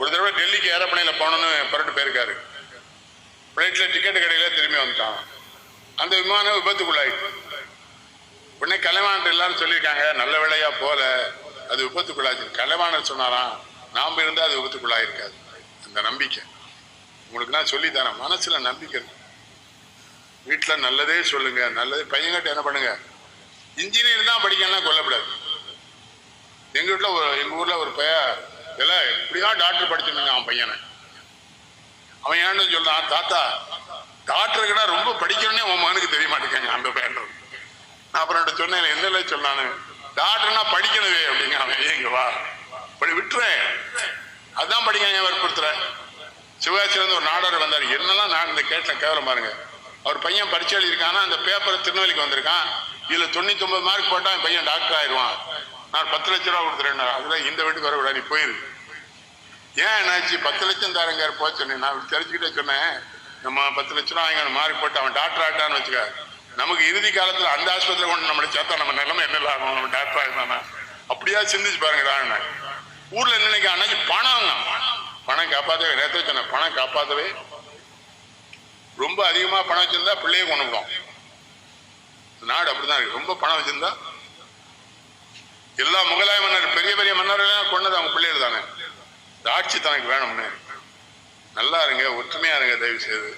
ஒரு தடவை டெல்லிக்கு ஏரோப்ளைனில் போகணுன்னு புரட்டு போயிருக்காரு. ஃப்ளைட்டில் டிக்கெட் கடையில் திரும்பி வந்துட்டான். அந்த விமானம் விபத்துக்குள்ளாயிட்டு. உடனே கலைவாணர் எல்லாரும் சொல்லியிருக்காங்க நல்ல வேலையாக போல அது விபத்துக்குள்ளாச்சு. கலைவாணர் சொன்னாராம் நாம் இருந்தால் அது விபத்துக்குள்ளாயிருக்காது. அந்த நம்பிக்கை. உங்களுக்கு நான் சொல்லி தரேன் மனசில் நம்பிக்கை வீட்டில் நல்லதே சொல்லுங்க நல்லதே பையன்கிட்ட என்ன பண்ணுங்க? இன்ஜினியர் தான் படிக்கலாம் கொல்லக்கூடாது. எங்கள் வீட்டில் ஒரு எங்கள் ஊரில் ஒரு பையன் எல்லாம் எப்படிதான் டாக்டர் படிச்சிருந்தாங்க அவன் பையனை. அவன் ஏன்னு சொல்றான் தாத்தா டாக்டருக்குடா ரொம்ப படிக்கணும்னே உன் மகனுக்கு தெரிய மாட்டேங்க அந்த பையன் நான் அப்புறம் என்ன சொன்னேன் என்ன சொன்னானு டாக்டர்னா படிக்கணுவே அப்படிங்க அவன் ஏங்க வா படி விட்டுறேன். அதான் படிக்க வற்புறுத்துறேன் சிவகாசியிலேருந்து ஒரு நாடர் வந்தார் என்னெல்லாம் நான் இந்த கேட்டேன் கேவலம் பாருங்க. அவர் பையன் பரிச்சை எழுதியிருக்கானா அந்த பேப்பரை திருநெல்வேலிக்கு வந்திருக்கான். இதில் தொண்ணூத்தொம்பது மார்க் போட்டால் என் பையன் டாக்டர் ஆயிடுவான். நான் பத்து லட்ச ரூபா கொடுத்துறேன் அதெல்லாம் இந்த வீட்டுக்கு வரக்கூடாது நீ போயிரு. ஏன் என்னாச்சு? பத்து லட்சம் தாரங்க போக சொன்னேன். நான் தெரிஞ்சுக்கிட்டே சொன்னேன். நம்ம பத்து லட்ச ரூபா வாங்கணும் மாறி போட்டு அவன் டாக்டர் ஆகிட்டான்னு வச்சுக்க. நமக்கு இறுதி காலத்தில் அந்த ஆஸ்பத்திரியில் கொண்டு நம்மளை சேர்த்தா நம்ம நிலைமை என்ன ஆகும் நம்ம டாக்டர் ஆகிட்டானா அப்படியா சிந்திச்சு பாருங்கடா ஊர்ல என்ன நினைக்க அன்னைக்கு பணம் பணம் காப்பாற்றவே நேரத்தை சொன்னேன் பணம் காப்பாற்றவே ரொம்ப அதிகமாக பணம் வச்சிருந்தா பிள்ளையை கொண்டு விடும் நாடு அப்படிதான் இருக்கு. ரொம்ப பணம் வச்சிருந்தா எல்லா முகலாய மன்னர் பெரிய பெரிய மன்னர்கள் கொண்டது அவங்க பிள்ளைகள் தானே. இந்த ஆட்சி தனக்கு வேணும்னு. நல்லா இருங்க ஒற்றுமையா இருங்க தயவு செய்து.